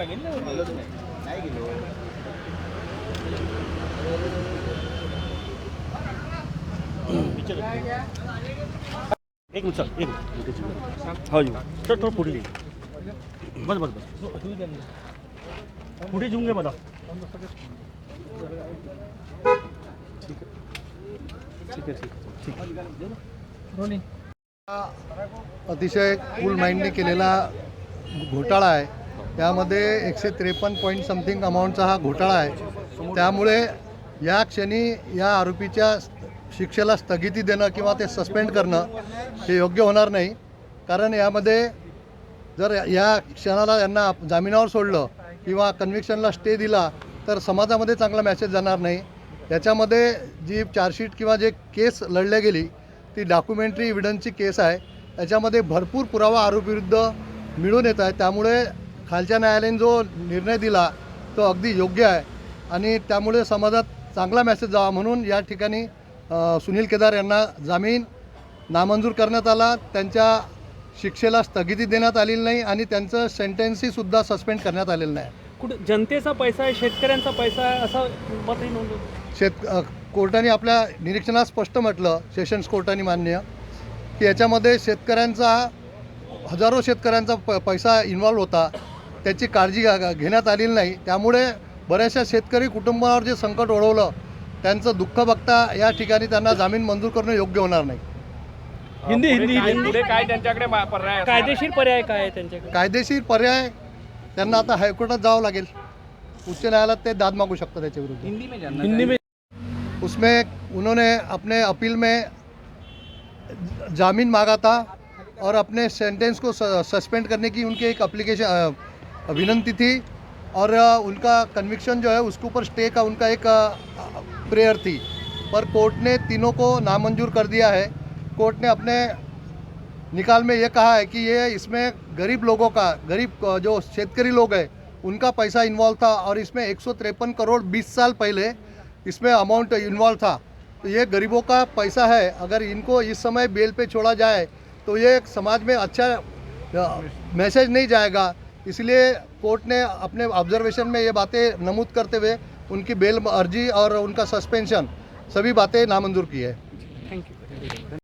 एक minute sir एक minute. हो सर थोडं पुढे ये. बस बस बस. पुढे घेऊन घे मला. ठीक आहे ठीक आहे ठीक अतिशय फुल माइंडने केलेला घोटाळा आहे. त्यामध्ये एकशे त्रेपन्न पॉईंट समथिंग अमाऊंटचा हा घोटाळा आहे. त्यामुळे या क्षणी या आरोपीच्या शिक्षेला स्थगिती देणं किंवा ते सस्पेंड करणं हे योग्य होणार नाही. कारण यामध्ये जर या क्षणाला यांना जामिनावर सोडलं किंवा कन्व्हिक्शनला स्टे दिला तर समाजामध्ये चांगला मॅसेज जाणार नाही. याच्यामध्ये जी चार्जशीट किंवा जे केस लढल्या गेली ती डॉक्युमेंटरी इव्हिडन्सची केस आहे. त्याच्यामध्ये भरपूर पुरावा आरोपीविरुद्ध मिळून येत आहे. त्यामुळे खालच्या न्यायालयाने जो निर्णय दिला तो अगदी योग्य आहे. आणि त्यामुळे समाजात चांगला मेसेज जावा म्हणून या ठिकाणी सुनील केदार यांना जामीन नामंजूर करण्यात आला. त्यांच्या शिक्षेला स्थगिती देण्यात आलेली नाही आणि त्यांचं सेंटेन्सीसुद्धा सस्पेंड करण्यात आलेलं नाही. कुठे जनतेचा पैसा आहे शेतकऱ्यांचा पैसा आहे असं मतही नोंदवलं शेत अ, कोर्टाने आपल्या निरीक्षणात स्पष्ट म्हटलं सेशन्स कोर्टाने मान्य की याच्यामध्ये शेतकऱ्यांचा हजारो शेतकऱ्यांचा प पैसा इन्व्हॉल्व होता. त्याची काळजी घेण्यात आलेली नाही. त्यामुळे बऱ्याचशा शेतकरी कुटुंबावर जे संकट ओढवलं त्यांचं दुःख बघता या ठिकाणी त्यांना जामीन मंजूर करणं योग्य होणार नाही. हिंदी हिंदी काय- हिंदी. पुढे काय त्यांच्याकडे पर्याय? कायदेशीर पर्याय काय आहे त्यांच्याकडे? कायदेशीर पर्याय त्यांना आता हायकोर्टात जावं लागेल. उच्च न्यायालयात ते दाद मागू शकतात त्याच्या विरुद्ध. हिंदी में उसमें उन्होंने अपने अपील में जामीन मांगा था और अपने सेंटेंस को सस्पेंड करने की उनकी एक अप्लीकेशन विनंती थी और उनका कन्विक्शन जो है, उसके ऊपर स्टे का उनका एक प्रेयर थी। पर कोर्ट ने तीनों को नामंजूर कर दिया है। कोर्ट ने अपने निकाल में ये कहा है कि ये इसमें गरीब लोगों का, गरीब जो शेतकरी लोग हैं, उनका पैसा इन्वॉल्व था और इसमें एक करोड़ 20 साल पहले इसमें अमाउंट इन्वॉल्व था। तो ये गरीबों का पैसा है। अगर इनको इस समय बेल पे छोड़ा जाए तो ये समाज में अच्छा मैसेज नहीं जाएगा। इसलिए कोर्ट ने अपने ऑब्जर्वेशन में ये बातें नमूद करते हुए उनकी बेल अर्जी और उनका सस्पेंशन सभी बातें नामंजूर की है। Thank you